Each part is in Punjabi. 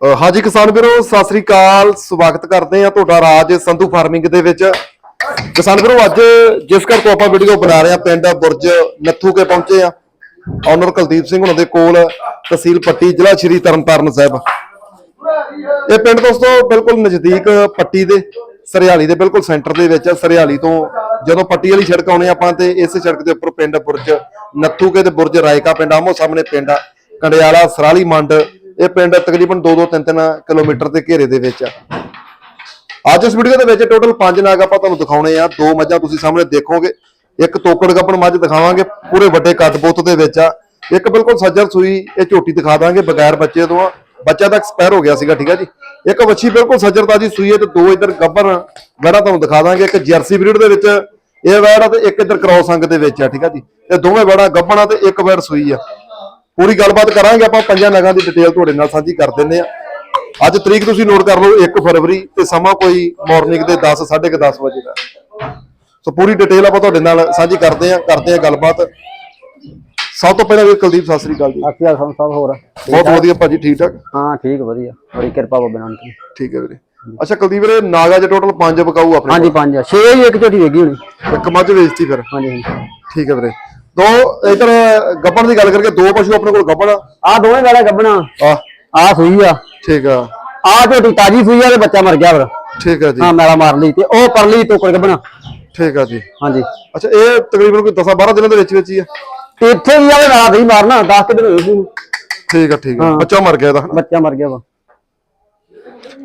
ਅ, ਹਾਂਜੀ ਕਿਸਾਨ ਵੀਰੋ ਸਤਿ ਸ੍ਰੀ ਅਕਾਲ। ਸਵਾਗਤ ਕਰਦੇ ਆ ਤੁਹਾਡਾ ਰਾਜ ਸੰਧੂ ਫਾਰਮਿੰਗ ਦੇ ਵਿੱਚ। ਕਿਸਾਨ ਵੀਰੋ ਅੱਜ ਜਿਸ ਘਰ ਤੋਂ ਆਪਾਂ ਵੀਡੀਓ ਬਣਾ ਰਹੇ ਆ ਪਿੰਡ ਬੁਰਜ ਨੱਥੂ ਕੇ ਪਹੁੰਚੇ ਆ ਓਨਰ ਕੁਲਦੀਪ ਸਿੰਘ ਉਹਨਾਂ ਦੇ ਕੋਲ ਤਹਿਸੀਲ ਪੱਟੀ ਜ਼ਿਲ੍ਹਾ ਸ਼੍ਰੀ ਤਰਨਤਾਰਨ ਸਾਹਿਬ। ਇਹ ਪਿੰਡ ਦੋਸਤੋ ਬਿਲਕੁਲ ਨਜ਼ਦੀਕ ਪੱਟੀ ਦੇ ਸਰਿਆਲੀ ਦੇ ਬਿਲਕੁਲ ਸੈਂਟਰ ਦੇ ਵਿੱਚ ਆ। ਸਰਿਆਲੀ ਤੋਂ ਜਦੋਂ ਪੱਟੀ ਵਾਲੀ ਸੜਕ ਆਉਣੇ ਆਪਾਂ ਤੇ ਇਸ ਸੜਕ ਦੇ ਉੱਪਰ ਪਿੰਡ ਬੁਰਜ ਨੱਥੂ ਕੇ ਤੇ ਬੁਰਜ ਰਾਇਕਾ ਪਿੰਡ ਆਮੋ ਸਾਹਮਣੇ ਪਿੰਡ ਆ। ਕੰਡਿਆਲਾ ਸਰਾਲੀ ਮੰਡ ਇਹ ਪਿੰਡ ਤਕਰੀਬਨ 2-2 3-3 ਕਿਲੋਮੀਟਰ ਦੇ ਘੇਰੇ ਦੇ ਵਿੱਚ ਆ। ਅੱਜ ਇਸ ਵੀਡੀਓ ਦੇ ਵਿੱਚ ਟੋਟਲ 5 ਨਾਗ ਆਪਾਂ ਤੁਹਾਨੂੰ ਦਿਖਾਉਣੇ ਆ। ਦੋ ਮੱਝਾਂ ਤੁਸੀਂ ਸਾਹਮਣੇ ਦੇਖੋਗੇ। ਇੱਕ ਤੋਕੜ ਗੱਪਣ ਮੱਝ ਦਿਖਾਵਾਂਗੇ, ਪੂਰੇ ਵੱਡੇ ਕੱਦ ਦੇ ਵਿੱਚ ਆ। ਇੱਕ ਬਿਲਕੁਲ ਸੱਜਰ ਸੂਈ, ਇਹ ਝੋਟੀ ਦਿਖਾ ਦਾਂਗੇ ਬਗੈਰ ਬੱਚੇ ਤੋਂ। ਆ ਬੱਚਾ ਤਾਂ ਐਕਸਪਾਇਰ ਹੋ ਗਿਆ ਸੀਗਾ, ਠੀਕ ਆ ਜੀ। ਇੱਕ ਵੱਛੀ ਬਿਲਕੁਲ ਸੱਜਰ ਤਾਜੀ ਸੂਈ ਹੈ ਤੇ ਦੋ ਇਧਰ ਗੱਬਰ ਵੜਾ ਤੁਹਾਨੂੰ ਦਿਖਾ ਦਾਂਗੇ। ਇੱਕ ਜਰਸੀ ਬਰੀਡ ਦੇ ਵਿੱਚ, ਇਹ ਵੜਾ ਤੇ ਇੱਕ ਇਧਰ ਕ੍ਰੋਸ ਅੰਗ ਦੇ ਵਿੱਚ ਆ, ਠੀਕ ਆ ਜੀ। ਇਹ ਦੋਵੇਂ ਵੜਾ ਗੱਬਣਾ ਤੇ ਇੱਕ ਵੜ ਸੂਈ ਆ। ਪੂਰੀ ਗੱਲਬਾਤ ਕਰਾਂਗੇ ਆਪਾਂ ਪੰਜਾਂ ਨਗਾਂ ਦੀ ਡਿਟੇਲ ਤੁਹਾਡੇ ਨਾਲ ਸਾਂਝੀ ਕਰ ਦਿੰਦੇ ਆ ਅੱਜ ਤਰੀਕ ਤੁਸੀਂ ਨੋਟ ਕਰ ਲਓ 1 ਫਰਵਰੀ ਤੇ ਸਮਾਂ ਕੋਈ ਮਾਰਨਿੰਗ ਦੇ 10 10:30 ਵਜੇ ਦਾ। ਸੋ ਪੂਰੀ ਡਿਟੇਲ ਆਪਾਂ ਤੁਹਾਡੇ ਨਾਲ ਸਾਂਝੀ ਕਰਦੇ ਆ ਕਰਦੇ ਆ ਗੱਲਬਾਤ। ਸਭ ਤੋਂ ਪਹਿਲਾਂ ਵੀ ਕੁਲਦੀਪ ਸਤਿ ਸ੍ਰੀ ਅਕਾਲ ਜੀ। ਆਖਿਆ ਸਾਨੂੰ ਸਭ ਹੋਰ? ਬਹੁਤ ਵਧੀਆ ਭਾਜੀ ਠੀਕ ਠਾਕ? ਹਾਂ ਠੀਕ ਵਧੀਆ। ਬੜੀ ਕਿਰਪਾ ਬਾਬੇ ਨਾਨਕ ਦੀ। ਠੀਕ ਹੈ ਵੀਰੇ। ਅੱਛਾ ਕੁਲਦੀਪ ਵੀਰੇ ਨਾਗਾ ਚ ਟੋਟਲ 5 ਬਕਾਊ ਆਪਣੇ ਹਾਂਜੀ ਪੰਜ ਆ। ਛੇ ਹੀ ਇੱਕ ਝੋਟੀ ਵੇਗੀ ਹੋਣੀ। ਇੱਕ ਮੱਝ ਵੇਚਤੀ ਫਿਰ। ਹਾਂਜੀ ਹਾਂਜੀ। ਠੀਕ ਹੈ ਵੀਰੇ। ਦੋ ਇਧਰ ਗੱਬਣ ਦੀ ਗੱਲ ਕਰਕੇ ਦੋ ਪਸ਼ੂ ਆਪਣੇ ਕੋਲ ਗੱਬਣ ਆ। ਆ ਦੋਵੇਂ ਗਾਲਾਂ ਗੱਬਣਾ। ਆਹ, ਆ ਸੂਈ ਆ। ਠੀਕ ਆ। ਆ ਝੋਟੀ ਤਾਜੀ ਸੂਈ ਆ ਤੇ ਬੱਚਾ ਮਰ ਗਿਆ ਫਿਰ। ਠੀਕ ਆ ਜੀ। ਹਾਂ ਮੈਲਾ ਮਾਰ ਲਈ ਤੇ ਉਹ ਪਰਲੀ ਟੋਕਰ ਗੱਬਣਾ। ਠੀਕ ਆ ਜੀ। ਹਾਂਜੀ। ਅੱਛਾ ਇਹ ਤਕਰੀਬਨ ਕੋਈ 10 12 ਦਿਨਾਂ ਦੇ ਵਿੱਚ ਵਿੱਚ ਹੀ ਆ? ਤੇ ਇੱਥੇ ਵੀ ਆਵੇ ਰਾਤ ਹੀ ਮਾਰਨਾ 10 ਦਿਨ ਹੋਏ ਸੀ। ਠੀਕ ਆ ਠੀਕ ਆ। ਬੱਚਾ ਮਰ ਗਿਆ ਇਹਦਾ? ਬੱਚਾ ਮਰ ਗਿਆ ਵਾ।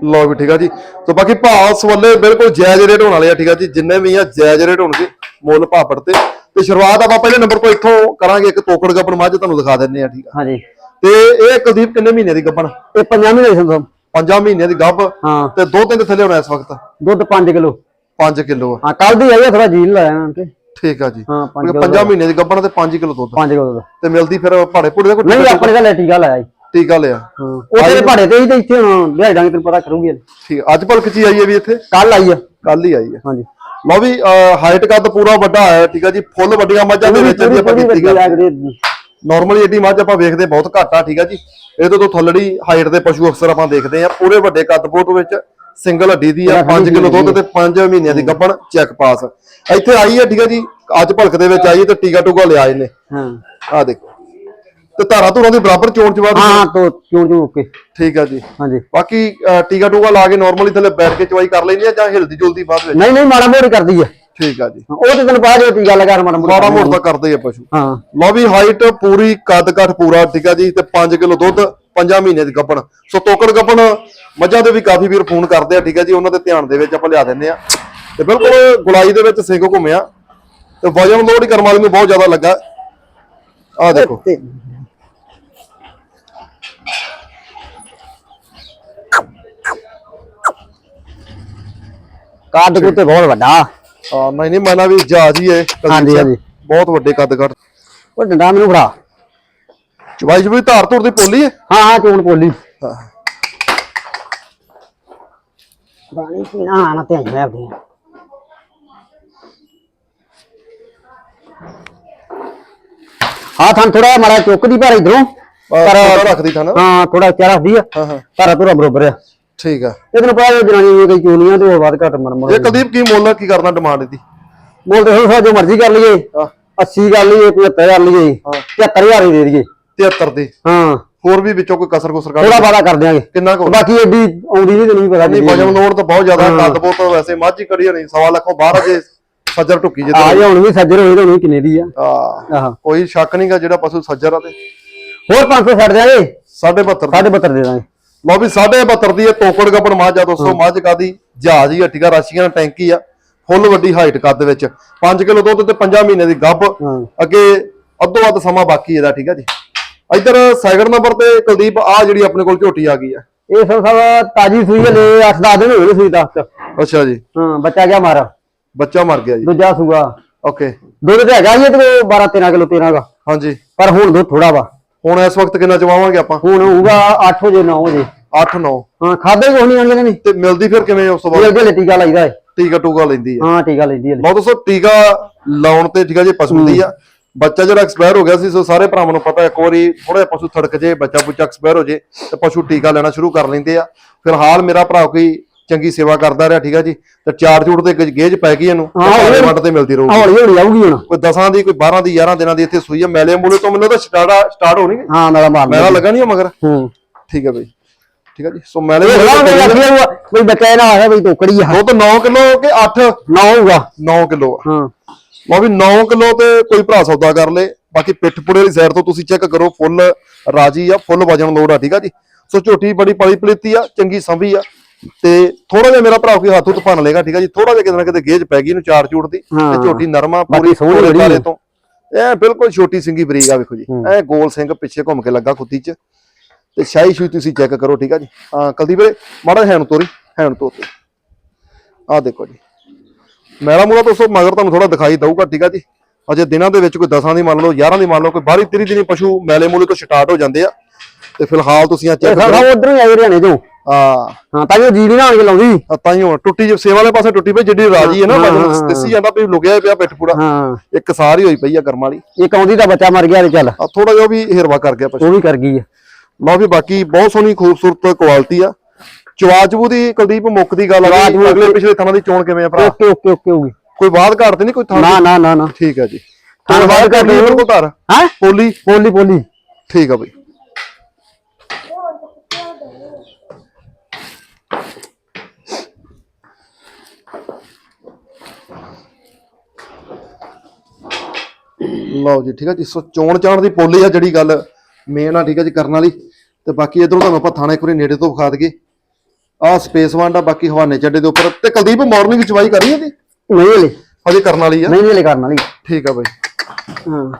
ਲਓ ਵੀ ਠੀਕ ਆ ਜੀ। ਸੋ ਬਾਕੀ ਭਾਅ ਸਵੱਲੇ ਬਿਲਕੁਲ ਜਾਇਜ਼ ਰੇਟ ਹੋਣ ਵਾਲੇ ਆ ਠੀਕ ਆ ਜੀ। ਜਿੰਨੇ ਵੀ ਆ ਜਾਇਜ਼ ਰੇਟ ਹੋਣਗੇ ਮੁੱਲ ਭਾਅ ਪੜਤੇ ਤੇ ਸ਼ੁਰੂਆਤ ਆਪਾਂ ਪਹਿਲੇ ਨੰਬਰ ਤੋਂ ਇੱਥੋਂ ਕਰਾਂਗੇ ਇੱਕ ਤੋਕੜ ਗੱਪਣ ਮੱਝ ਤੁਹਾਨੂੰ ਦਿਖਾ ਦਿੰਨੇ ਆ ਠੀਕ ਆ। ਹਾਂਜੀ। ਤੇ ਇਹ ਕੁਲਦੀਪ ਕਿੰਨੇ ਮਹੀਨੇ ਦੀ ਗੱਪਣ? ਇਹ ਪੰਜਾਂ ਮਹੀਨੇ ਸੰਦੋ ਪੰਜਾਂ ਮਹੀਨਿਆਂ ਦੀ ਗੱਭ ਹਾਂ। ਤੇ ਦੋ ਤਿੰਨ ਥੱਲੇ ਹੋਣਾ ਇਸ ਵਕਤ? ਦੁੱਧ 5 ਕਿਲੋ। 5 ਕਿਲੋ ਆ। ਹਾਂ ਕੱਲ ਦੀ ਆਈ ਆ ਥੋੜਾ ਜੀਲ ਲਾਇਆ ਨਾ ਤੇ। ਠੀਕ ਆ ਜੀ। ਹਾਂ 5 ਕਿਲੋ ਪੰਜਾਂ ਮਹੀਨੇ ਦੀ ਗੱਭਣ ਤੇ 5 ਕਿਲੋ ਦੁੱਧ। 5 ਕਿਲੋ ਦਾ। ਤੇ ਮਿਲਦੀ ਫਿਰ ਭਾੜੇ ਭੁੜੇ ਦਾ ਕੋਈ ਨਹੀਂ ਆਪਣੇ ਦਾ ਲੈਟੀਗਾ ਲਾਇਆ ਜੀ। ਟੀਕਾ ਲਿਆ। ਹਾਂ। ਉਹ ਤੇਰੇ ਭਾੜੇ ਤੇ ਹੀ ਤੇ ਇੱਥੇ ਹੁਣ ਲਿਆ ਦਾਂਗੇ ਤੈਨੂੰ ਪਤਾ ਕਰੂਗੀ। ਠੀਕ ਆ। ਅੱਜ ਭਲਕ ਚ ਆਈ ਹੈ ਵੀ ਇੱਥੇ? ਕੱਲ ਆਈ ਆ। ਕੱਲ ਹੀ ਆਈ ਹੈ। ਹਾਂਜੀ। ਲਓ ਵੀ ਹਾਈਟ ਕੱਦ ਪੂਰਾ ਵੱਡਾ ਹੈ ਠੀਕ ਆ ਜੀ ਫੁੱਲ ਵੱਡੀਆਂ ਮੱਝਾਂ ਦੇ ਵਿੱਚ ਵੀ ਆਪਾਂ ਕੀਤੀ ਗੱਲ ਨਾਰਮਲੀ ਏਡੀ ਮੱਝ ਆਪਾਂ ਵੇਖਦੇ ਬਹੁਤ ਘੱਟ ਆ ਠੀਕ ਆ ਜੀ। ਇਹਦੇ ਤੋਂ ਥੱਲੜੀ ਹਾਈਟ ਦੇ ਪਸ਼ੂ ਅਕਸਰ ਆਪਾਂ ਦੇਖਦੇ ਆ ਪੂਰੇ ਵੱਡੇ ਕੱਦ ਬੋਟ ਵਿੱਚ ਸਿੰਗਲ ਹੱਡੀ ਦੀ ਆ 5 ਕਿਲੋ ਦੁੱਧ ਤੇ 5 ਮਹੀਨਿਆਂ ਦੀ ਗੱਭਣ ਚੈੱਕ ਪਾਸ ਇੱਥੇ ਆਈ ਹੈ ਠੀਕ ਆ ਜੀ ਅੱਜ ਭਲਕ ਦੇ ਵਿੱਚ ਆਈ ਹੈ ਤੇ ਟੀਕਾ ਟੂਕਾ ਲਿਆ ਇਹਨੇ। ਹਾਂ। ਆ ਦੇਖੋ। ਤੇ ਧਾਰਾ ਧੂਰਾਂ ਦੀ ਬਰਾਬਰ ਚੋਣ ਦੀ ਹਾਂ ਤੋਂ ਕਿਉਂ ਕਿਉਂ ਓਕੇ। ਠੀਕ ਆ ਜੀ। ਹਾਂਜੀ। ਬਾਕੀ ਟੀਕਾ ਟੂਕਾ ਲਾ ਕੇ ਨਾਰਮਲੀ ਥੱਲੇ ਬੈਠ ਕੇ ਚਵਾਈ ਕਰ ਲੈਂਦੀ ਆ ਜਾਂ ਹਿਲਦੀ ਜੁਲਦੀ ਬਾਅਦ ਵਿੱਚ? ਨਹੀਂ ਨਹੀਂ ਮਾੜਾ ਮੋੜ ਕਰਦੀ ਆ। ਠੀਕ ਆ ਜੀ। ਉਹ ਤੇ ਤੈਨੂੰ ਪਤਾ ਜੋ ਗੱਲ ਕਰ ਮਾੜਾ ਮੋੜ ਮਾੜਾ ਮੋੜ ਤਾਂ ਕਰਦੇ ਆ ਪਸ਼ੂ। ਹਾਂ। ਲਓ ਵੀ ਹਾਈਟ ਪੂਰੀ ਕੱਦ ਕੱਠ ਪੂਰਾ ਠੀਕ ਆ ਜੀ ਤੇ 5 ਕਿਲੋ ਦੁੱਧ 5 ਮਹੀਨੇ ਦੀ ਗੱਪਣ। ਸੋ ਤੋਕੜ ਗੱਪਣ ਮੱਝਾਂ ਦੇ ਵੀ ਕਾਫੀ ਵੀਰ ਫੋਨ ਕਰਦੇ ਆ ਠੀਕ ਆ ਜੀ ਉਹਨਾਂ ਦੇ ਧਿਆਨ ਦੇ ਵਿੱਚ ਆਪਾਂ ਲਿਆ ਦਿੰਦੇ ਆ। ਤੇ ਬਿਲਕੁਲ ਗੁਲਾਈ ਦੇ ਵਿੱਚ ਸਿੰਘ ਘੁੰਮਿਆ। ਤੇ ਵਜਨ ਲੋਡ ਕਰਨ ਵਾਲੇ ਨੂੰ ਬਹੁਤ ਜ਼ਿਆਦਾ ਲੱਗਾ। ਆ ਦੇਖੋ। ਕਾਦ ਕੁੱਤੇ ਬਹੁਤ ਵੱਡਾ। ਆ ਨਹੀਂ ਨਹੀਂ ਮੈਨਾਂ ਵੀ ਜਹਾਜ਼ ਹੀ ਹੈ ਹਾਂਜੀ। ਹਾਂਜੀ। ਬਹੁਤ ਵੱਡੇ ਕੱਦ ਕੱਠ ਉਹ ਡੰਡਾ ਮੈਨੂੰ ਫੜਾ। ਚਵਾਈ ਚਵਾਈ ਧਾਰ ਧੁਰ ਦੀ ਪੋਲੀ ਹੈ? ਹਾਂ ਹਾਂ ਚੋਣ ਪੋਲੀ। ਹਾਂ। ਪਾਣੀ ਪੀਣਾ ਆਣਾ ਤੇ ਮੈਂ ਆਪਦੀ ਹਾਂ ਥਾਂ ਥੋੜਾ ਮਾੜਾ ਚੁੱਕਦੀ ਪਰ ਇਧਰੋਂ। ਪਰ ਰੱਖਦੀ ਥਾਂ ਨਾ ਹਾਂ ਥੋੜਾ ਉੱਚਾ ਰੱਖਦੀ ਆ। ਹਾਂ ਹਾਂ। ਪਰ ਪੂਰਾ ਬਰੋਬਰ ਆ। ਠੀਕ ਆ। ਇਹ ਤੈਨੂੰ ਪਤਾ ਜਨਾਨੀ ਦੀ ਕਈ ਚੋਣੀਆਂ ਤੇ ਉਹ ਵੱਧ ਘੱਟ ਮਰ ਮਰ ਇਹ ਕੁਲਦੀਪ ਕੀ ਮੁੱਲ ਕੀ ਕਰਨਾ ਡਿਮਾਂਡ ਇਹਦੀ? ਬੋਲਦੇ ਹੋ ਸਾ ਜੋ ਮਰਜ਼ੀ ਕਰ ਲਈਏ। ਹਾਂ। 80 ਕਰ ਲਈਏ 75 ਕਰ ਲਈਏ ਹਾਂ। 73000 ਹੀ ਦੇ ਦਈਏ। 73 ਦੀ। ਹਾਂ। ਹੋਰ ਵੀ ਵਿੱਚੋਂ ਕੋਈ ਕਸਰ ਕੁਸਰ ਕੱਢ ਥੋੜਾ ਵਾਦਾ ਕਰ ਦਿਆਂਗੇ। ਕਿੰਨਾ ਕੁ? ਬਾਕੀ ਐਡੀ ਆਉਂਦੀ ਨਹੀਂ ਤੈਨੂੰ ਪਤਾ ਨਹੀਂ ਵਜਨ ਲੋਡ ਤਾਂ ਬਹੁਤ ਜ਼ਿਆਦਾ ਕੱਦ ਬੋਤ ਵੈਸੇ ਮੱਝ ਹੀ ਕੜੀ ਹੋਣੀ ਸਵਾ ਲੱਖੋਂ ਬਾਹਰ ਅਜੇ ਸੱਜਰ ਢੁੱਕੀ ਆ ਜਿੱਦ ਜੇ ਹੁਣ ਵੀ ਸੱਜਰ ਹੋਏ ਤਾਂ ਹੁਣ ਵੀ ਕਿੰਨੇ ਦੀ ਆ? ਆ ਆਹ। ਕੋਈ ਸ਼ੱਕ ਨਹੀਂਗਾ ਜਿਹੜਾ ਪਸ਼ੂ ਸੱਜਰ ਆ ਤੇ। ਹੋਰ 500 ਛੱਡ ਦਿਆਂਗੇ। 72 ਸਾਢੇ 72 ਦੇ ਦਾਂਗੇ। ਲਓ ਵੀ 72 ਦੀ ਇਹ ਤੋਕੜ ਗੱਪਣ ਮੱਝ ਆ ਦੋਸਤੋ ਮੱਝ ਕਾਦੀ ਜਹਾਜ਼ ਹੀ ਹੱਟੀਗਾ ਰਾਸ਼ੀਆਂ ਨਾਲ ਟੈਂਕੀ ਆ ਫੁੱਲ ਵੱਡੀ ਹਾਈਟ ਕੱਦ ਵਿੱਚ। 5 ਕਿਲੋ ਦੁੱਧ ਤੇ 5 ਮਹੀਨੇ ਦੀ ਗੱਭ। ਅੱਗੇ ਅੱਧੋ ਅੱਧ ਸਮਾਂ ਬਾਕੀ ਇਹਦਾ ਠੀਕ ਆ ਜੀ। ਇੱਧਰ ਸੈਕਿੰਡ ਨੰਬਰ ਤੇ ਕੁਲਦੀਪ ਆ ਜਿਹੜੀ ਆਪਣੇ ਕੋਲ ਝੋਟੀ ਆ ਗਈ ਆ। ਇਹ ਸਭ ਸਭ ਤਾਜੀ ਸੂਈ ਹਲੇ 8-10 ਦਿਨ ਹੋਏ ਨੇ ਸੂਈ ਦਾ। ਅੱਛਾ ਜੀ। ਹਾਂ ਬੱਚਾ ਗਿਆ ਮਾਰਾ। ਬੱਚਾ ਮਰ ਗਿਆ ਜੀ। ਦੂਜਾ ਸੂਆ। ਓਕੇ। ਦੁੱਧ ਤੇ ਹੈਗਾ ਇਹ ਤੇ 12-13 ਕਿਲੋ 13 ਦਾ। ਹਾਂਜੀ। ਪਰ ਹੁਣ ਦੁੱਧ ਥੋੜਾ ਵਾ। ਹੁਣ ਇਸ ਵਕਤ ਕਿੰਨਾ ਚਵਾਵਾਂਗੇ ਆਪਾਂ? ਹੁਣ ਹੋਊਗਾ 8 ਵਜੇ 9 ਵਜੇ। 8 9 ਹਾਂ ਖਾਦੇ ਕੋਈ ਨਹੀਂ ਆਣਗੇ ਨਹੀਂ? ਤੇ ਮਿਲਦੀ ਫਿਰ ਕਿਵੇਂ ਉਸ ਤੋਂ ਬਾਅਦ? ਟੀਕਾ ਲਾਈਦਾ ਹੈ ਟੀਕਾ ਟੂਕਾ ਲੈਂਦੀ ਆ। ਹਾਂ ਟੀਕਾ ਲੈਂਦੀ ਹੈ ਬਹੁਤ ਦੋਸਤੋ ਟੀਕਾ ਲਾਉਣ ਤੇ ਠੀਕ ਜੀ ਪਸੰਦੀ ਆ। ਬੱਚਾ ਜਿਹੜਾ ਐਕਸਪਾਇਰ ਹੋ ਗਿਆ ਸੀ ਸੋ ਸਾਰੇ ਭਰਾਵਾਂ ਨੂੰ ਪਤਾ ਇੱਕ ਵਾਰੀ ਥੋੜਾ ਜਿਹਾ ਪਸ਼ੂ ਥੜਕ ਜੇ ਬੱਚਾ ਬੁੱਚਾ ਐਕਸਪਾਇਰ ਹੋ ਜੇ ਤੇ ਪਸ਼ੂ ਟੀਕਾ ਲੈਣਾ ਸ਼ੁਰੂ ਕਰ ਲੈਂਦੇ ਆ। ਫਿਲਹਾਲ ਮੇਰਾ ਭਰਾ ਕੋਈ ਚੰਗੀ ਸੇਵਾ ਕਰਦਾ ਰਿਹਾ ਠੀਕ ਆ ਜੀ? ਤੇ ਚਾਰ ਚੂੜ ਤੇ ਗ- ਗੇਜ ਪੈ ਗਈ ਇਹਨੂੰ ਹਾਂ, ਇਹ- ਵੰਡ ਤੇ ਮਿਲਦੀ ਰਹੂਗੀ। ਹੌਲੀ ਹੌਲੀ ਆਊਗੀ ਹੁਣ। ਕੋਈ 10 ਦੀ ਕੋਈ 12 ਦੀ 11 ਦਿਨਾਂ ਦੀ ਇੱਥੇ ਸੂਈ ਆ। ਮੈਲੇ ਮੂਲੇ ਤੋਂ ਮੈਨੂੰ ਤਾਂ ਸਟਾਰਟ ਸਟਾਰਟ ਹੋਣੀ ਹਾਂ ਮੇਰਾ ਮਾਰ ਮੈਲਾ ਲੱਗਾ ਨਹੀਂ ਮਗਰ? ਹੂੰ। ਠੀਕ ਹੈ ਬਈ। ਠੀਕ ਹੈ ਜੀ। ਸੋ ਮੈਲੇ ਦੁੱਧ ਕੀ ਕੋਈ ਬੱਚਾ ਨਾ ਆਇਆ ਬਈ ਟੋਕੜੀ ਆ। 9 ਕਿਲੋ ਕਿ 8 ਨਾ ਹੋਊਗਾ। 9 ਕਿਲੋ ਆ। ਹਾਂ। ਲਓ ਵੀ 9 ਕਿਲੋ ਤੇ ਕੋਈ ਭਰਾ ਸੌਦਾ ਕਰ ਲੇ। ਬਾਕੀ ਪਿੱਠ ਪੁੜੇ ਵਾਲੀ ਸਾਈਡ ਤੋਂ ਤੁਸੀਂ ਚੈੱਕ ਕਰੋ ਫੁੱਲ ਰਾਜੀ ਆ ਫੁੱਲ ਵਜਨ ਲੋਡ ਆ ਠੀਕ ਆ ਜੀ? ਸੋ ਝੋਟੀ ਬੜੀ ਪਲੀ ਪਲੀਤੀ ਆ ਚੰਗੀ ਸੰਭੀ ਆ। ਤੇ ਥੋੜਾ ਜਿਹਾ ਮੇਰਾ ਭਰਾ ਕੋਈ ਹੱਥ ਉੱਤ ਭੰਨ ਲੇਗਾ ਠੀਕ ਆ ਜੀ? ਥੋੜਾ ਜਿਹਾ ਕਿਤੇ ਨਾ ਕਿਤੇ ਗੇਜ ਪੈ ਗਈ ਇਹਨੂੰ ਚਾਰ ਚੂੜ ਦੀ। ਤੇ ਝੋਟੀ ਨਰਮਾ ਪੂਰੀ ਸੋਹਣੀ ਬੜੀ ਤਾਰੇ। ਤੋਂ। ਇਹ ਬਿਲਕੁਲ ਛੋਟੀ ਸਿੰਗੀ ਬਰੀਕ ਆ ਵੇਖੋ ਜੀ। ਐ ਗੋਲ ਸਿੰਘ ਪਿੱਛੇ ਘੁੰਮ ਕੇ ਲੱਗਾ ਖੁੱਤੀ 'ਚ। ਤੇ ਸ਼ਾਹੀ ਸ਼ੂਈ ਤੁਸੀਂ ਚੈੱਕ ਕਰੋ ਠੀਕ ਆ ਜੀ? ਹਾਂ ਕੁਲਦੀਪ ਵੀਰੇ ਮਾੜਾ ਹੈਣ ਤੋਰੀ ਹੈਣ ਤੋਤੇ ਆ ਦੇਖੋ ਜੀ। ਮੇਰਾ ਮੂਲਾ ਦੋਸਤੋ ਮਗਰ ਤੁਹਾਨੂੰ ਥੋੜਾ ਦਿਖਾਈ ਦਊਗਾ ਠੀਕ ਆ ਜੀ? ਅਜੇ ਦਿਨਾਂ ਦੇ ਵਿੱਚ ਕੋਈ 10 ਦੀ ਮੰਨ ਲਓ 11 ਦੀ ਮੰਨ ਲਓ ਕੋਈ 12 13 ਦਿਨੀ ਪਸ਼ੂ ਮੈਲੇ ਮੂਲੇ ਤੋਂ ਸਟਾਰਟ ਹੋ ਜਾਂਦੇ ਆ। ਤੇ ਫਿਲਹਾਲ ਤੁਸੀਂ ਆ ਚੈੱਕ ਕਰੋ। ਉਧਰੋਂ ਹੀ ਆਏ ਹਰਿਆਣੇ ਤੋਂ ਆ ਹਾਂ ਤਾਂ ਉਹ ਜੀੜੀ ਨਾ ਆਣ ਕੇ ਲਾਉਂਦੀ। ਤਾਂ ਹੀ ਹੁਣ ਟੁੱਟੀ ਜੇ ਸੇਵਾ ਵਾਲੇ ਪਾਸੇ ਟੁੱਟੀ ਪਈ ਜਿੱਡੀ ਰਾਜੀ ਹੈ ਨਾ ਹਾਂ, ਹਾਂ, ਦਿਸੀ ਜਾਂਦਾ ਵੀ ਲੁਕਿਆ ਹੀ ਪਿਆ ਪਿੱਠ ਪੂੜਾ ਹਾਂ। ਇੱਕ ਸਾਰ ਹੀ ਹੋਈ ਪਈ ਆ ਕਰਮ ਵਾਲੀ। ਇੱਕ ਆਉਂਦੀ ਦਾ ਬੱਚਾ ਮਰ ਗਿਆ ਤੇ ਚੱਲ। ਆ ਥੋੜਾ ਜਿਹਾ ਵੀ ਹਿਰਵਾ ਕਰ ਗਿਆ ਪਸ਼ੂ ਉਹ ਵੀ ਕਰ ਗਈ ਆ। ਲਓ ਵੀ ਬਾਕੀ ਬਹੁਤ ਸੋਹਣੀ ਖੂਬਸੂਰਤ ਕੁਆਲਿਟੀ ਆ। ਚਵਾਚਬੂ ਦੀ ਕੁਲਦੀਪ ਮੁੱਕ ਦੀ ਗੱਲ ਆ ਅਗਲੇ ਪਿਛਲੇ ਥਾਂ ਦੀ ਚੋਣ ਕਿਵੇਂ ਆ ਭਰਾ? ਓਕੇ ਓਕੇ ਓਕੇ ਹੋਊਗੀ ਕੋਈ ਬਾਤ ਘਾਟ ਤੇ ਨਹੀਂ ਕੋਈ ਥਾਂ ਨਾ ਨਾ ਨਾ ਨਾ। ਠੀਕ ਹੈ ਜੀ। ਥਾਂ ਬਾਤ ਬਾਅਦ ਕਰ ਲਈ ਘਾਟ ਬਿਲਕੁਲ ਧਾਰ ਹੈ? ਪੋਲੀ? ਪੋਲੀ ਪੋਲੀ। ਠੀਕ ਆ ਬਈ। ਲਓ ਜੀ ਠੀਕ ਆ ਜੀ। ਸੋ ਚੋਣ ਚਾਣ ਦੀ ਪੋਲੀ ਆ ਜਿਹੜੀ ਗੱਲ ਮੇਨ ਆ ਠੀਕ ਆ ਜੀ ਕਰਨ ਵਾਲੀ। ਤੇ ਬਾਕੀ ਇਧਰੋਂ ਤੁਹਾਨੂੰ ਆਪਾਂ ਥਾਣੇ ਇੱਕ ਵਾਰੀ ਨੇੜੇ ਤੋਂ ਵਿਖਾ ਦਈਏ। ਆਹ ਸਪੇਸ ਵੰਡ ਆ ਬਾਕੀ ਹਵਾਨੇ ਚੱਡੇ ਦੇ ਉੱਪਰ। ਤੇ ਕੁਲਦੀਪ ਮਾਰਨਿੰਗ ਚਵਾਈ ਕਰੀ ਇਹਦੀ ਨਹੀਂ ਹਲੇ ਹਜੇ ਕਰਨ ਵਾਲੀ ਆ? ਨਹੀਂ ਹਲੇ ਕਰਨ ਵਾਲੀ। ਠੀਕ ਆ ਬਈ। ਹਾਂ।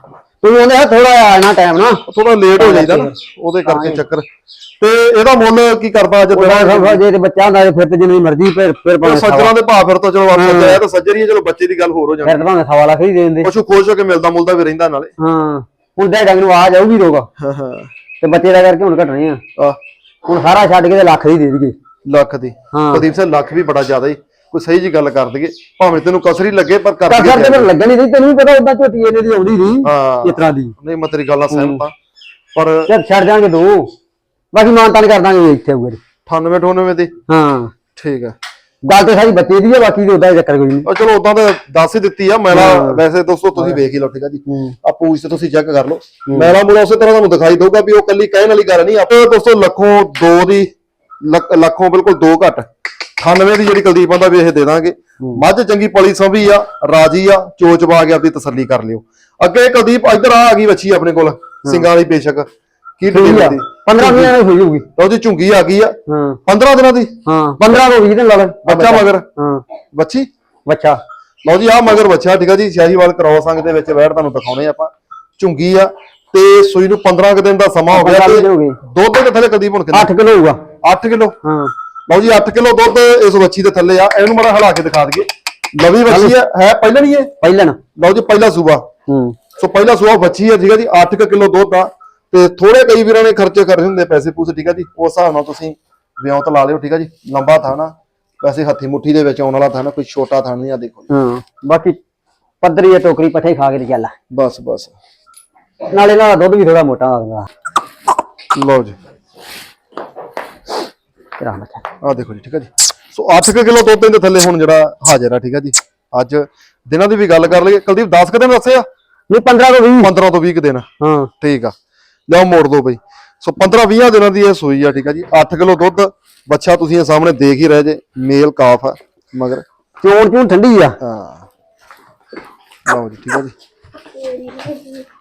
ਤੂੰ ਉਹਨੇ ਥੋੜਾ ਆਣਾ ਟਾਈਮ ਨਾ। ਥੋੜਾ ਲੇਟ ਹੋ ਜਾਈਦਾ ਨਾ ਉਹਦੇ ਕਰਕੇ ਚੱਕਰ। ਤੇ ਇਹਦਾ ਮੁੱਲ ਕੀ ਕਰਦਾ ਅੱਜ ਸਭ ਜੇ ਤੇ ਬੱਚਾ ਹੁੰਦਾ ਫਿਰ ਤੇ ਜਿੰਨੀ ਮਰਜ਼ੀ ਫਿਰ ਫਿਰ ਸਵਾ ਸੱਜਣਾ ਦੇ ਭਾਅ ਫਿਰ ਤਾਂ ਚਲੋ ਵਾਪਸ ਜਾਇਆ ਤਾਂ ਸੱਜਰੀ ਚਲੋ ਬੱਚੇ ਦੀ ਗੱਲ ਹੋਰ ਹੋ ਜਾਂਦੀ। ਫਿਰ ਤਾਂ ਸਵਾ ਲੱਖ ਹੀ ਦੇ ਦਿੰਦੇ। ਪਸ਼ੂ ਖੁਸ਼ ਹੋ ਕੇ ਮਿਲਦਾ ਮੁਲਦਾ ਵੀ ਰਹਿੰਦਾ ਨਾਲੇ। ਹਾਂ। ਹੁਣ ਤੇ ਡੰਗ ਨੂੰ ਆ ਜਾਊਗੀ ਰੋਗਾ। ਹਾਂ ਹਾਂ। ਤੇ ਬੱਚੇ ਦਾ ਕਰਕੇ ਹੁਣ ਘਟਣੇ ਆ। ਆ ਹੁਣ ਸਾਰਾ ਛੱਡ ਕੇ ਤੇ ਲੱਖ ਦੀ ਦੇ ਦੇਈਏ। ਲੱਖ ਦੀ। ਹਾਂ। ਪ੍ਰਦੀਪ ਸਿੰਘ ਲੱਖ ਵੀ ਬੜਾ ਜ਼ਿਆਦਾ ਹੀ। ਕੋਈ ਸਹੀ ਜੀ ਗੱਲ ਕਰ ਦਈਏ ਭਾਵੇਂ ਤੈਨੂੰ ਕਸਰੀ ਲੱਗੇ ਪਰ ਕਰ ਤਾਂ ਦਈਏ ਤੇ ਫਿਰ ਲੱਗਣੀ ਨਹੀਂ ਤੈਨੂੰ ਵੀ ਪਤਾ ਉਦਾਂ ਝੋਟੀ ਇਹਨੇ ਦੀ ਆਉਂਦੀ ਨਹੀਂ ਹਾਂ। ਇਸ ਤਰ੍ਹਾਂ ਦੀ। ਨਹੀਂ ਮੈਂ ਤੇਰੀ ਗੱਲ ਨਾਲ ਸਹਿਮਤ ਹਾਂ। ਪਰ ਚੱਲ ਛੱਡ ਜਾਾਂਗੇ ਦੋ। ਬਾਕੀ ਮਾਨਤਾਨ ਕਰ ਦਾਂਗੇ ਇੱਥੇ ਆਊਗਾ 98 98 ਦੀ। ਹਾਂ। ਠੀਕ ਹੈ ਗੱਲ ਤੇ ਸਾਰੀ ਬੱਚੇ ਦੀ ਆ ਬਾਕੀ ਦੇ ਉਦਾਂ ਚੱਕਰ ਕੋਈ ਨਹੀਂ। ਆ ਚਲੋ ਉਦਾਂ ਤਾਂ ਦੱਸ ਹੀ ਦਿੱਤੀ ਆ ਮੈਲਾ ਵੈਸੇ ਦੋਸਤੋ ਤੁਸੀਂ ਵੇਖ ਹੀ ਲਓ ਠੀਕ ਆ ਜੀ। ਹੂੰ। ਆ ਪੂਛ ਤੇ ਤੁਸੀਂ ਚੈੱਕ ਕਰ ਲਓ। ਮੈਲਾ ਮੂਲਾ ਉਸੇ ਤਰ੍ਹਾਂ ਤੁਹਾਨੂੰ ਦਿਖਾਈ ਦਊਗਾ ਵੀ ਉਹ ਕੱਲੀ ਕਹਿਣ ਵਾਲੀ ਗੱਲ ਨਹੀਂ ਆਪੇ ਦੋਸਤੋ ਲੱਖੋਂ ਦੋ ਦੀ ਲੱਖ- ਬਿਲਕੁਲ ਦੋ ਘੱਟ। 98 ਦੀ ਜਿਹੜੀ ਕੁਲਦੀਪ ਆਂਦਾ ਵੀ ਇਹ ਦੇ ਦਾਂਗੇ। ਮੱਝ ਚੰਗੀ ਪਲੀ ਸੰਭੀ ਆ ਰਾਜੀ ਆ ਚੋਚ ਪਾ ਕੇ ਆਪਦੀ ਤਸੱਲੀ ਕਰ ਲਿਓ। ਅੱਗੇ ਕੁਲਦੀਪ ਇੱਧਰ ਆ ਆ ਗਈ ਵੱਛੀ ਆਪਣੇ ਕੋਲ ਸਿੰਘਾਂ ਵਾਲੀ ਬੇਸ਼ੱਕ। ਕੀ ਦੀ? 15 ਦਿਨਾਂ ਦੀ ਹੋਈ ਹੋਊਗੀ। ਉਹਦੀ ਝੁੰਗੀ ਆ ਗਈ ਆ। ਹਾਂ। 15 ਦਿਨਾਂ ਦੀ? ਹਾਂ 15 ਤੋਂ 20 ਦਿਨ ਲਾ ਲੈ ਬੱਚਾ ਮਗਰ? ਹਾਂ ਵੱਛੀ? ਬੱਚਾ। ਲਓ ਜੀ ਆ ਮਗਰ ਬੱਚਾ ਠੀਕ ਆ ਜੀ ਸ਼ਾਹੀਵਾਲ ਕ੍ਰੋਸ ਅੰਗ ਦੇ ਵਿੱਚ ਬੈਠ ਤੁਹਾਨੂੰ ਦਿਖਾਉਣੇ ਆਪਾਂ। ਝੁੰਗੀ ਆ ਤੇ ਸੂਈ ਨੂੰ 15 ਕੁ ਦਿਨ ਦਾ ਸਮਾਂ ਹੋ ਗਿਆ 15 ਤੇ ਦਿਨ ਹੋ ਗਏ। ਦੁੱਧ ਦੇ ਥੱਲੇ ਕਦੀ ਹੁਣ ਕਿੰਨਾ 8 ਕਿਲੋ ਹੋਊਗਾ। 8 ਕਿਲੋ। ਹਾਂ। ਲਓ ਜੀ 8 ਕਿਲੋ ਦੁੱਧ ਇਸ ਬੱਚੀ ਦੇ ਥੱਲੇ ਆ। ਇਹਨੂੰ ਮੜਾ ਹਿਲਾ ਕੇ ਦਿਖਾ ਦਈਏ। ਲਵੀ ਬੱਚੀ ਆ। ਹੈ ਪਹਿਲਾਂ ਨਹੀਂ ਇਹ? ਪਹਿਲਣ। ਲਓ ਜੀ ਪਹਿਲਾ ਸੂਬਾ ਹੂੰ। ਸੋ ਪਹਿਲਾ ਸੂਬਾ ਬੱਚੀ ਆ ਠੀਕ ਆ ਜੀ 8 ਕਿਲੋ ਦੁੱਧ ਆ। ਤੇ ਥੋੜੇ ਕਈ ਵੀਰਾਂ ਨੇ ਖਰਚੇ ਕਰਦੇ ਹੁੰਦੇ ਪੈਸੇ ਪੂਸੇ ਠੀਕ ਆ ਜੀ। ਉਸ ਹਿਸਾਬ ਨਾਲ ਤੁਸੀਂ ਵਿਉਂਤ ਲਾ ਲਿਓ ਠੀਕ ਆ ਜੀ। ਲੰਬਾ ਥਾਣਾ। ਵੈਸੇ ਹੱਥੀ ਮੁੱਠੀ ਦੇ ਵਿੱਚ ਆਉਣ ਵਾਲਾ ਥਾਣਾ ਕੋਈ ਛੋਟਾ ਥਾਣਾ ਨਹੀਂ ਆ ਦੇਖੋ ਹਾਂ ਬਾਕੀ ਪੱਧਰੀ ਆ ਟੋਕਰੀ ਪੱਠੇ ਖਾ ਕੇ ਤੇ ਚੱਲ। ਬਸ ਬਸ। ਨਾਲੇ ਨਾਲ ਦੁੱਧ ਵੀ ਥੋੜਾ ਮੋਟਾ ਆਉਂਦਾ ਲਓ ਜੀ। ਤੇਰਾ ਬੱਚਾ ਆ ਦੇਖੋ ਜੀ ਠੀਕ ਹੈ ਜੀ। ਸੋ 8 ਕਿਲੋ ਦੁੱਧ ਦੇ ਥੱਲੇ ਹੁਣ ਜਿਹੜਾ ਹਾਜ਼ਰ ਆ ਠੀਕ ਹੈ ਜੀ। ਅੱਜ ਦਿਨਾਂ ਦੀ ਵੀ ਗੱਲ ਕਰ ਲਈਏ। ਕੁਲਦੀਪ 10 ਕੁ ਦਿਨ ਦੱਸੇ ਆ? ਨਹੀਂ 15 ਤੋਂ 20 15 ਤੋਂ 20 ਕੁ ਦਿਨ। ਹਾਂ। ਠੀਕ ਆ। ਲਿਆਓ ਮੋੜ ਦੋ ਬਈ। ਸੋ 15 20 ਦਿਨਾਂ ਦੀ ਇਹ ਸੂਈ ਆ ਠੀਕ ਆ ਜੀ। 8 ਕਿਲੋ ਦੁੱਧ ਬੱਚਾ ਤੁਸੀਂ ਇਹ ਸਾਹਮਣੇ ਦੇਖ ਹੀ ਰਹੇ ਜੇ। ਮੇਲ ਕਾਫ ਆ ਮਗਰ। ਚੋਣ ਚੋਣ ਠੰਡੀ ਆ। ਹਾਂ। ਲਓ ਜੀ ਠੀਕ ਆ ਜੀ।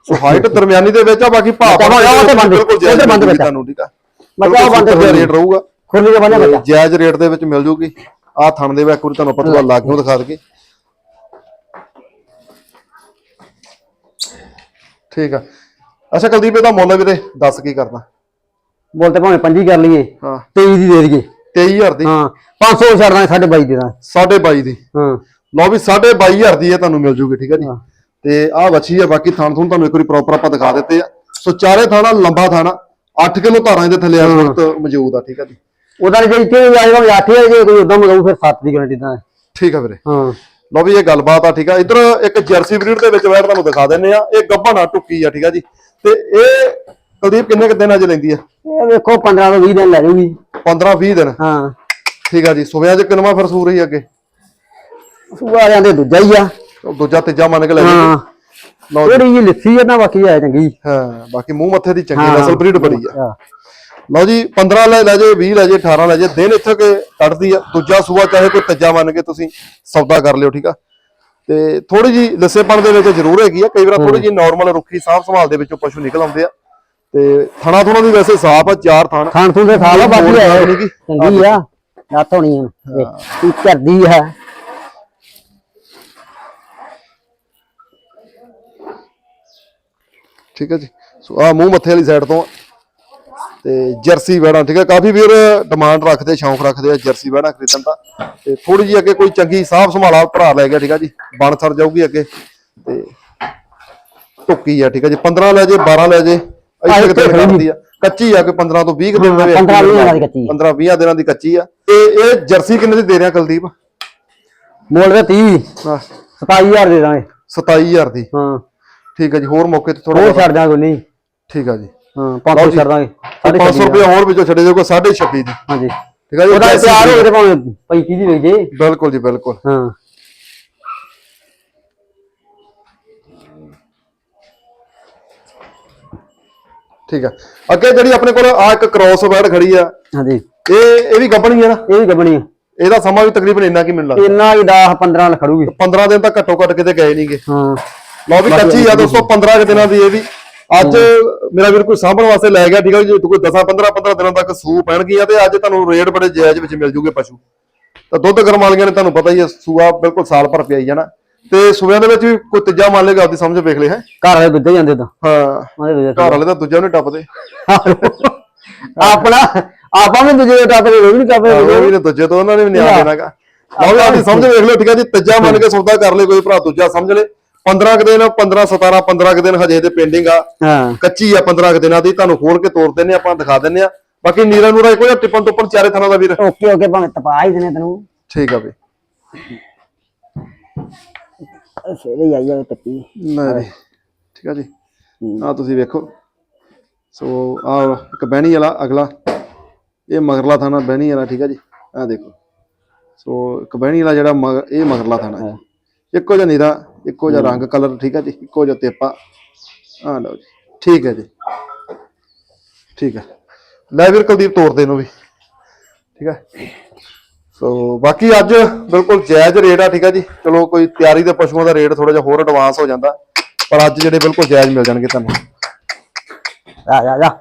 ਸੋ ਹਾਈਟ ਦਰਮਿਆਨੀ ਦੇ ਵਿੱਚ ਆ ਬਾਕੀ ਭਾਅ ਬੱਚਾ ਉਹ ਤੇ ਬੰਦ- ਬੰਦ। ਤੁਹਾਨੂੰ ਠੀਕ ਆ? ਉਹ ਬੰਦ ਰੇਟ ਰਹੂਗਾ। ਖੁਰਲੀ ਦੇ ਬੰਨਿਆ ਬੱਚਾ ਜਾਇਜ਼ ਰੇਟ ਦੇ ਵਿੱਚ ਮਿਲ ਜੂਗੀ। ਆ ਥਣ ਦੇ ਵਿੱਚ ਇੱਕ ਵਾਰੀ ਤੁਹਾਨੂੰ ਲੱਗ ਗਿਆ ਦਿਖਾ ਦਈਏ। ਠੀਕ ਆ। ਅੱਛਾ ਕੁਲਦੀਪ ਇਹਦਾ ਮੁੱਲ ਵੀਰੇ ਦੱਸ ਕੀ ਕਰਦਾ ਬੋਲ ਤੇ ਭਾਵੇਂ ਪੰਜੀ ਕਰ ਲਈਏ ਹਾਂ। 23 ਦੀ ਦੇ ਦਈਏ। 23000 ਦੀ? ਹਾਂ 500 ਛੱਡ ਦਾਂਗੇ ਸਾਡੇ 22 ਦੇ ਦਾਂ 22.5 ਦੀ। ਹਾਂ। ਲਓ ਵੀ 22500 ਦੀ ਇਹ ਤੁਹਾਨੂੰ ਮਿਲ ਜੂਗੀ ਠੀਕ ਹੈ ਜੀ? ਹਾਂ। ਤੇ ਆਹ ਵੱਛੀ ਆ ਬਾਕੀ ਥਣ ਤੁਹਾਨੂੰ ਇੱਕ ਵਾਰੀ ਪ੍ਰੋਪਰ ਆਪਾਂ ਦਿਖਾ ਦਿੱਤੇ ਆ। ਸੋ ਚਾਰੇ ਥਾਣਾ ਲੰਬਾ ਥਾਣਾ 8 ਕਿਲੋ ਧਾਰਾਂ ਇਹਦੇ ਥੱਲੇ ਇਸ ਵਕਤ ਮੌਜੂਦ ਆ ਠੀਕ ਹੈ ਜੀ। ਉਹਦਾ ਜੇ ਇੱਥੇ ਵੀ ਆਏਗਾ 8 ਹੈ ਜੇ ਕੋਈ ਉਦਾਂ ਮਗਾਉ ਫਿਰ 7 ਦੀ ਗਾਰੰਟੀ ਦਾ ਠੀਕ ਆ ਵੀਰੇ। ਹਾਂ। ਲਓ ਵੀ ਇਹ ਗੱਲਬਾਤ ਆ ਠੀਕ ਆ। ਇਧਰ ਇੱਕ ਜਰਸੀ ਬਰੀਡ ਦੇ ਵਿੱਚ ਵੈਟ ਤੁਹਾਨੂੰ ਦਿਖਾ ਦਿੰਨੇ ਆ। ਇਹ ਗੱਭਣਾ ਟੁੱਕੀ ਆ ਠੀਕ ਆ ਜੀ। ਤੇ ਇਹ ਕੁਲਦੀਪ ਕਿੰਨੇ ਕੁ ਦਿਨ ਅਜੇ ਲੈਂਦੀ ਆ? ਇਹ ਵੇਖੋ 15 ਤੋਂ 20 ਦਿਨ ਲੈ ਜੂਗੀ 15 20 ਦਿਨ। ਹਾਂ। ਠੀਕ ਆ ਜੀ। ਸੁਬਿਆਂ ਚ ਕਿੰਨਵਾ ਫਿਰ ਸੂਰ ਹੀ ਅੱਗੇ? ਸੂਆ ਜਾਂਦੇ ਦੂਜਾ ਹੀ ਆ। ਦੂਜਾ ਤੀਜਾ ਮੰਨ ਕੇ ਲੈ ਜੀ ਹਾਂ। ਲਓ ਜੀ। ਥੋੜੀ ਜਿਹੀ ਲਿੱਸੀ ਆ ਨਾ ਬਾਕੀ ਹੈ ਚੰਗੀ। ਹਾਂ ਬਾਕੀ ਮੂੰਹ ਮੱਥੇ ਦੀ ਚੰਗੀ। ਨਸਲ ਬਰੀਡ ਬੜੀ ਆ। ਹਾਂ। ਲਓ ਜੀ 15 ਲੈ ਲੈ ਜੇ 20 ਲੈ ਜੇ 18 ਲੈ ਜੇ ਦਿਨ ਇੱਥੇ ਕੇ ਕੱਢਦੀ ਆ। ਦੂਜਾ ਸੂਆ ਚਾਹੇ ਕੋਈ ਤੀਜਾ ਮੰਨ ਕੇ ਤੁਸੀਂ ਸੌਦਾ ਕਰ ਲਿਓ ਠੀਕ ਆ? ਤੇ ਥੋੜੀ ਜੀ ਲੱਸੇਪਣ ਦੇ ਵਿੱਚ ਜ਼ਰੂਰ ਹੈਗੀ ਆ। ਕਈ ਵਾਰ ਥੋੜੀ ਜੀ ਨਾਰਮਲ ਰੁੱਖੀ ਸਾਫ਼ ਸੰਭਾਲ ਦੇ ਵਿੱਚੋਂ ਪਸ਼ੂ ਨਿਕਲ ਆਉਂਦੇ ਆ। ਤੇ ਥਣਾ ਥੁਣਾ ਦੀ ਵੈਸੇ ਸਾਫ਼ ਆ ਚਾਰ ਥਣ। ਖਾਣ ਖੂਨ ਦੇ ਸਾਲ ਆ ਬਾਕੀ ਗੀ। ਚੰਗੀ ਆ। ਲੱਤ ਹੋਣੀ ਆ। ਤੂੰ ਕਰਦੀ ਆ। ਠੀਕ ਹੈ ਜੀ? ਸੋ ਆ ਮੂੰਹ ਮੱਥੇ ਵਾਲੀ ਸਾਈਡ ਤੋਂ। ਤੇ ਜਰਸੀ ਵੈੜਾਂ ਠੀਕ ਹੈ? ਕਾਫੀ ਵੀਰ ਡਿਮਾਂਡ ਰੱਖਦੇ ਸ਼ੌਂਕ ਰੱਖਦੇ ਆ ਜਰਸੀ ਵੈੜਾਂ ਖਰੀਦਣ ਦਾ। ਤੇ ਥੋੜੀ ਜੀ ਅੱਗੇ ਕੋਈ ਚੰਗੀ ਸਾਫ਼ ਸੰਭਾਲਾ ਭਰਾ ਲੈ ਗਿਆ ਠੀਕ ਹੈ ਜੀ? ਬਣ ਸਰ ਜਾਊਗੀ ਅੱਗੇ। ਤੇ ਟੁੱਕੀ ਆ ਠੀਕ ਹੈ ਜੀ? 15 ਲੈ ਜੇ 12 ਲੈ ਜੇ। ਇੱਥੇ ਕਿਤੇ ਕਰਦੀ ਆ। ਕੱਚੀ ਆ ਕਿ 15 ਤੋਂ 20 ਕੁ ਦਿਨ ਦੇ ਹਾਂ, ਵਿੱਚ 15 ਵੀਹ ਦਿਨਾਂ ਦੀ ਕੱਚੀ ਆ। 15 20 ਦਿਨਾਂ ਦੀ ਕੱਚੀ ਆ। ਤੇ ਇਹ ਜਰਸੀ ਕਿੰਨੇ ਦੀ ਦੇ ਰਿਆ ਕੁਲਦੀਪ? ਮੋੜ ਦੇ 30 ਹਾਂ। 27000 ਦੇ ਦਾਂਗੇ। 27000 ਦੀ। ਹਾਂ। ਠੀਕ ਹੈ ਜੀ ਹੋਰ ਮੌਕੇ ਤੇ ਹੋਰ ਥੋੜਾ ਛੱਡ ਦਾਂਗੇ ਨਹੀਂ। ਠੀਕ ਆ ਜੀ। ਹਾਂ 500 ਛੱਡ ਦਾਂਗੇ ਸਾਢੇ 500 ਰੁਪਏ ਹੋਰ ਵਿੱਚੋਂ ਛੱਡੇ ਜਾਊਗਾ 26 ਦੀ। ਹਾਂਜੀ। ਠੀਕ ਆ ਜੀ ਉਹਦਾ ਤਿਆਰ। ਹੋ ਤੇ ਭਾਵੇਂ 35 ਦੀ ਵੇਚ ਜੇ। ਬਿਲਕੁਲ ਜੀ ਬਿਲਕੁਲ। ਹਾਂ। ਠੀਕ ਆ ਅੱਗੇ ਜਿਹੜੀ ਆਪਣੇ ਕੋਲ ਆ ਇੱਕ ਕ੍ਰੋਸ ਵਰਡ ਖੜੀ ਆ ਹਾਂਜੀ। ਇਹ ਇਹ ਵੀ ਗੱਬਣੀ ਆ ਨਾ? ਇਹ ਵੀ ਗੱਬਣੀ ਆ। ਇਹਦਾ ਸਮਾਂ ਵੀ ਤਕਰੀਬਨ ਇੰਨਾ ਕੀ ਮਿਲਣਾ? ਇੰਨਾ ਹੀ 10 15 ਖੜੂਗੀ। 15 ਦਿਨ ਤੱਕ ਘੱਟੋ ਘੱਟ ਕਿਤੇ ਗਏ ਨਹੀਂਗੇ ਹਾਂ। ਲਓ ਵੀ ਕੱਚੀ ਆ ਦੋਸਤੋ 15 ਕੁ ਦਿਨਾਂ ਦੀ ਇਹ ਵੀ। ਅੱਜ ਮੇਰਾ ਵੀਰ ਕੋਈ ਸਾਂਭਣ ਵਾਸਤੇ ਲੈ ਗਿਆ ਠੀਕ ਆ ਜੀ ਕੋਈ 10 15 15 ਦਿਨਾਂ ਤੱਕ ਸੂ ਪੈਣਗੀਆਂ ਤੇ ਅੱਜ ਤੁਹਾਨੂੰ ਰੇਟ ਬੜੇ ਜਾਇਜ਼ ਵਿੱਚ ਮਿਲ ਜੂਗੇ ਪਸ਼ੂ। ਤਾਂ ਦੁੱਧ ਗਰਮ ਵਾਲੀਆਂ ਨੇ ਤੁਹਾਨੂੰ ਪਤਾ ਹੀ ਹੈ ਸੂਆ ਬਿਲਕੁਲ ਸਾਲ ਭਰ ਪਿਆਈ ਜਾਣਾ। ਤੇ ਸੂਬਿਆਂ ਦੇ ਵਿੱਚ ਵੀ ਕੋਈ ਤੀਜਾ ਮੰਨ ਲੇਗਾ ਆਪਦੀ ਸਮਝ ਵੇਖ ਲੈ ਹੈ? ਘਰ ਵਾਲੇ ਦੁੱਧੇ ਜਾਂਦੇ ਤਾਂ। ਹਾਂ ਦੂਜੇ ਘਰ ਵਾਲੇ ਤਾਂ ਦੂਜਾ ਨਹੀਂ ਟੱਪਦੇ। ਆਪਣਾ ਆਪਾਂ ਵੀ ਦੂਜੇ ਟੱਪ ਦੇ ਉਹ ਵੀ ਨਹੀਂ ਟੱਪਦੇ ਉਹ ਵੀ ਨੇ। ਦੂਜੇ ਤੋਂ ਉਹਨਾਂ ਨੇ ਵੀ ਨਿਆਂ ਦੇਣਾਗਾ। ਲਓ ਵੀ ਆਪਣੀ ਸਮਝ ਵੇਖ ਲਓ ਠੀਕ ਹੈ ਜੀ ਤੀਜਾ ਮੰਨ ਕੇ ਸੌਦਾ ਕਰ ਲੈ ਕੋਈ ਭਰਾ ਦੂਜਾ ਸਮਝ ਲੈ। 15 ਕੁ ਦਿਨ 15 17 15 ਕੁ ਦਿਨ ਹਜੇ ਤੇ ਪੈਂਡਿੰਗ ਆ। ਹਾਂ। ਕੱਚੀ ਆ 15 ਕੁ ਦਿਨਾਂ ਦੀ ਤੁਹਾਨੂੰ ਖੋਲ ਕੇ ਤੋੜ ਦਿੰਨੇ ਆਪਾਂ ਦਿਖਾ ਦਿੰਨੇ ਆ ਬਾਕੀ ਨੀਰਾ ਨੂਰਾ ਕੋਈ ਟਿਪਨ ਟੁੱਪਨ ਚਾਰੇ ਥਾਣਾ ਦਾ ਵੀਰ। ਓਕੇ ਓਕੇ ਭਾਵੇਂ ਤਪਾ ਹੀ ਦੇਣੇ ਤੈਨੂੰ। ਠੀਕ ਆ ਵੀ। ਹੀ ਆਈ ਜਾਵੇ ਤੱਪੀ ਲੈ ਜੀ ਠੀਕ ਆ ਜੀ। ਆ ਤੁਸੀਂ ਵੇਖੋ। ਸੋ ਆ ਇੱਕ ਬਹਿਣੀ ਵਾਲਾ ਅਗਲਾ। ਇਹ ਮਗਰਲਾ ਥਾਣਾ ਬਹਿਣੀ ਵਾਲਾ ਠੀਕ ਆ ਜੀ। ਆ ਦੇਖੋ। ਸੋ ਇੱਕ ਬਹਿਣੀ ਵਾਲਾ ਜਿਹੜਾ ਇਹ ਮਗਰਲਾ ਥਾਣਾ ਇੱਕੋ ਜਿਹਾ ਨੀਰਾ ਇੱਕੋ ਜਿਹਾ ਰੰਗ ਕਲਰ, ਠੀਕ ਆ ਜੀ? ਇੱਕੋ ਜਿਹਾ ਤੇਪਾ ਆ ਲਓ ਜੀ। ਠੀਕ ਹੈ ਜੀ। ਠੀਕ ਹੈ ਲੈ ਵੀਰ ਕੁਲਦੀਪ ਤੋੜ ਦੇ ਵੀ। ਠੀਕ ਹੈ ਸੋ ਬਾਕੀ ਅੱਜ ਬਿਲਕੁਲ ਜਾਇਜ਼ ਰੇਟ ਆ, ਠੀਕ ਆ ਜੀ। ਚਲੋ ਕੋਈ ਤਿਆਰੀ ਦੇ ਪਸ਼ੂਆਂ ਦਾ ਰੇਟ ਥੋੜਾ ਜਿਹਾ ਹੋਰ ਐਡਵਾਂਸ ਹੋ ਜਾਂਦਾ, ਪਰ ਅੱਜ ਜਿਹੜੇ ਬਿਲਕੁਲ ਜਾਇਜ਼ ਮਿਲ ਜਾਣਗੇ ਤੁਹਾਨੂੰ। ਆ ਜਾ ਜਾ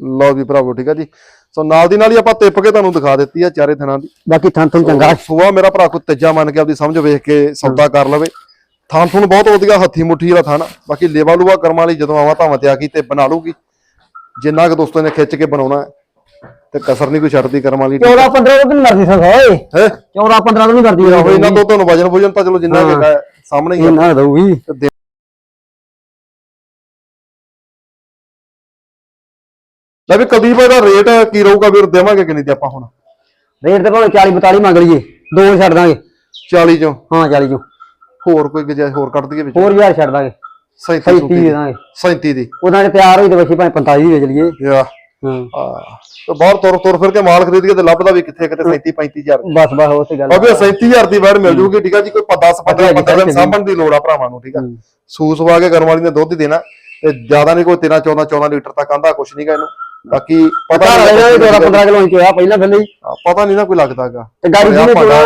ਲਓ ਜੀ ਭਰਾਵੋ ਠੀਕ ਆ ਜੀ। ਸੋ ਨਾਲ ਦੀ ਨਾਲ ਹੀ ਆਪਾਂ ਤਿੱਪ ਕੇ ਤੁਹਾਨੂੰ ਦਿਖਾ ਦਿੱਤੀ ਆ ਚਾਰੇ ਥਣਾਂ ਦੀ। ਬਾਕੀ ਥਾਂ ਥਾਂ ਚੰਗਾ। ਸੁਆ ਮੇਰਾ ਭਰਾ ਕੋਈ ਤੇਜਾ ਮੰਨ ਕੇ ਆਪਦੀ ਸਮਝ ਵੇਖ ਕੇ ਸੌਦਾ ਕਰ ਲਵੇ। ਥਾਂ ਥੁਣ ਬਹੁਤ ਵਧੀਆ ਹੱਥੀ ਮੁੱਠੀ ਵਾਲਾ ਥਾਣਾ ਬਾਕੀ ਲੇਵਾ ਲੂਆ ਕਰਮ ਵਾਲੀ ਜਦੋਂ ਆਵਾ ਧਾਵਾਂ ਤੇ ਆ ਗਈ ਤੇ ਬਣਾ ਲੂਗੀ ਜਿੰਨਾ ਕੁ ਦੋਸਤਾਂ ਨੇ ਖਿੱਚ ਕੇ ਬਣਾਉਣਾ ਤੇ ਕਸਰ ਨਹੀਂ ਕੋਈ ਛੱਡਦੀ ਕਰਮ ਵਾਲੀ 14 15 ਤੋਂ ਨਹੀਂ ਮਰਦੀ ਸਰ ਹੈ? 14 15 ਤੋਂ ਨਹੀਂ ਕਰਦੀ ਉਹ ਇਹਨਾਂ ਤੋਂ ਤੁਹਾਨੂੰ ਵਜਨ ਵਜਨ ਤਾਂ ਚਲੋ ਜਿੰਨਾ ਕੁ ਸਾਹਮਣੇ ਹੀ ਆ। ਇਹ ਨਾ ਦਊਗੀ ਲੈ ਵੀ ਕੁਲਦੀਪ ਇਹਦਾ ਰੇਟ ਕੀ ਰਹੂਗਾ ਵੀਰ ਦੇਵਾਂਗੇ ਕਿੰਨੀ ਤੇ ਆਪਾਂ ਹੁਣ? ਰੇਟ ਤੇ ਭਾਵੇਂ 40 42 ਮੰਗ ਲਈਏ ਦੋ ਛੱਡ ਦਾਂਗੇ। 40 ਚੋਂ? ਹਾਂ 40 ਚੋਂ। ਹੋਰ ਕੋਈ ਗੁੰਜਾਇਸ਼ ਹੋਰ ਕੱਢ ਦਈਏ ਵਿੱਚ? ਹੋਰ ਯਾਰ ਛੱਡ ਦਾਂਗੇ। 37 37 ਦੇ ਦਾਂਗੇ। 37 ਦੀ। ਉਹਨਾਂ ਦੇ ਤਿਆਰ ਹੋਈ ਤੇ ਬੱਚੀ ਭਾਵੇਂ 45 ਦੀ ਵੇਚ ਲਈਏ। ਯਾ। ਹਾਂ। ਆ ਤੇ ਬਾਹਰ ਤੁਰ ਤੁਰ ਫਿਰ ਕੇ ਮਾਲ ਖਰੀਦ ਕੇ ਤੇ ਲੱਭਦਾ ਵੀ ਕਿੱਥੇ ਕਿਤੇ 37 35000 ਬਸ ਬਸ ਉਹ ਤੇ ਗੱਲ ਅਬੇ 37000 ਦੀ ਵੈੜ ਮਿਲ ਜੂਗੀ ਠੀਕ ਆ ਜੀ? ਕੋਈ 10 15 ਵਧੀਆ 15 ਦਿਨ ਜੀ। ਸਾਂਭਣ ਦੀ ਲੋੜ ਆ ਭਰਾਵਾਂ ਨੂੰ ਠੀਕ ਆ? ਸੂਸ ਵਾ ਕੇ ਗਰਮ ਵਾਲੀ ਨੇ ਦੁੱਧ ਹੀ ਦੇਣਾ ਤੇ ਜ਼ਿਆਦਾ ਨਹੀਂ ਕੋਈ 13 14 14 ਲੀਟਰ ਤੱਕ ਆਂਦਾ ਕੁਛ ਨਹੀਂਗਾ ਇਹਨੂੰ। ਬਾਕੀ ਪਤਾ ਘਰ ਵਾਲੇ ਦਾ ਵੀ 14 15 ਕਿਲੋ ਇੰਚ ਹੋਇਆ ਪਹਿਲਾਂ ਪਹਿਲੇ ਹੀ। ਪਤਾ ਨਹੀਂ ਨਾ ਕੋਈ ਲੱਗਦਾਗਾ ਤੇ ਗਾੜੀ ਜਿਹਨੇ ਚੋਣਾ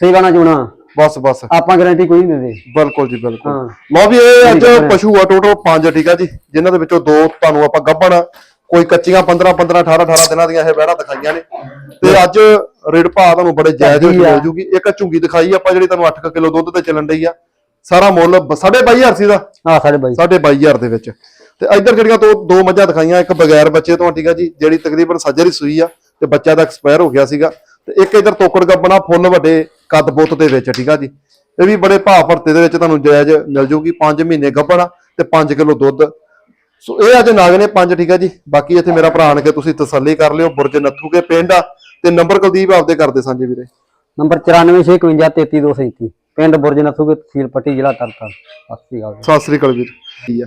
ਸੇਵਾ ਨਾ ਚੋਣਾ। ਬਸ ਬਸ। ਆਪਾਂ ਗਾਰੰਟੀ ਕੋਈ ਨਹੀਂ ਦਿੰਦੇ। ਬਿਲਕੁਲ ਜੀ ਬਿਲਕੁਲ। ਲਓ ਵੀ ਇਹ ਅੱਜ। ਪਸ਼ੂ ਆ ਟੋਟਲ 5 ਠੀਕ ਆ ਜੀ ਜਿਨ੍ਹਾਂ ਦੇ ਵਿੱਚੋਂ ਦੋ ਤੁਹਾਨੂੰ ਆਪਾਂ ਗੱਭਣ ਕੋਈ ਕੱਚੀਆਂ 15 15 18 18 ਦਿਨਾਂ ਦੀਆਂ ਇਹ ਵਹਿੜਾਂ ਦਿਖਾਈਆਂ ਨੇ। ਤੇ ਅੱਜ ਰੇਡ ਭਾਅ ਤੁਹਾਨੂੰ ਬੜੇ ਜਾਇਜ਼ ਵਿੱਚ। ਮਿਲ ਜੂਗੀ। ਇੱਕ ਝੁੰਗੀ ਦਿਖਾਈ ਆਪਾਂ ਜਿਹੜੀ ਤੁਹਾਨੂੰ 8 ਕਿਲੋ ਦੁੱਧ ਤੇ ਚੱਲਣ ਡਈ ਆ। ਸਾਰਾ ਮੁੱਲ 22500 ਸੀ ਦਾ। ਹਾਂ ਸਾਡੇ ਬਾਈ। 22500 ਦੇ ਵਿੱਚ। ਤੇ ਇੱਧਰ ਜਿਹੜੀਆਂ ਦੋ ਦੋ ਮੱਝਾਂ ਦਿਖਾਈਆਂ ਇੱਕ ਬਗੈਰ ਬੱਚੇ ਤੋਂ ਠੀਕ ਆ ਜੀ ਜਿਹੜੀ ਤਕਰੀਬਨ ਸੱਜਰ ਸੂਈ ਆ ਤੇ ਬੱਚਾ ਦਾ ਐਕਸਪਾਇਰ ਹੋ ਗਿਆ ਸੀਗਾ ਤੇ ਇੱਕ ਇੱਧਰ ਤੋਕੜ ਗੱਬਣਾ ਫੁੱਲ ਵੱਡੇ ਕੱਦ ਬੁੱਤ ਦੇ ਵਿੱਚ ਠੀਕ ਆ ਜੀ। ਇਹ ਵੀ ਬੜੇ ਭਾਅ ਭਰਤੇ ਦੇ ਵਿੱਚ ਤੁਹਾਨੂੰ ਜਾਇਜ਼ ਮਿਲ ਜੂਗੀ 5 ਮਹੀਨੇ ਗੱਭਣ ਤੇ 5 ਕਿਲੋ ਦੁੱਧ। ਸੋ ਇਹ ਅੱਜ ਨਾਗ ਨੇ ਪੰਜ ਠੀਕ ਆ ਜੀ। ਬਾਕੀ ਇੱਥੇ ਮੇਰਾ ਭਰਾ ਆਣ ਕੇ ਤੁਸੀਂ ਤਸੱਲੀ ਕਰ ਲਿਓ ਬੁਰਜ ਨੱਥੂ ਕੇ ਪਿੰਡ ਆ ਤੇ ਨੰਬਰ ਕੁਲਦੀਪ ਆਪਦੇ ਕਰਦੇ ਸਾਂਝੇ ਵੀਰੇ। ਨੰਬਰ 9465533237 ਪਿੰਡ ਬੁਰਜ ਨਥੂਕੇ ਤਹਿਸੀਲ ਪੱਟੀ ਜ਼ਿਲ੍ਹਾ ਤਰਨਤਾਰਨ। ਸਤਿ ਸ਼੍ਰੀ ਅਕਾਲ ਸਤਿ ਸ੍ਰੀ ਅਕਾਲ ਵੀਰ। ਠੀਕ ਆ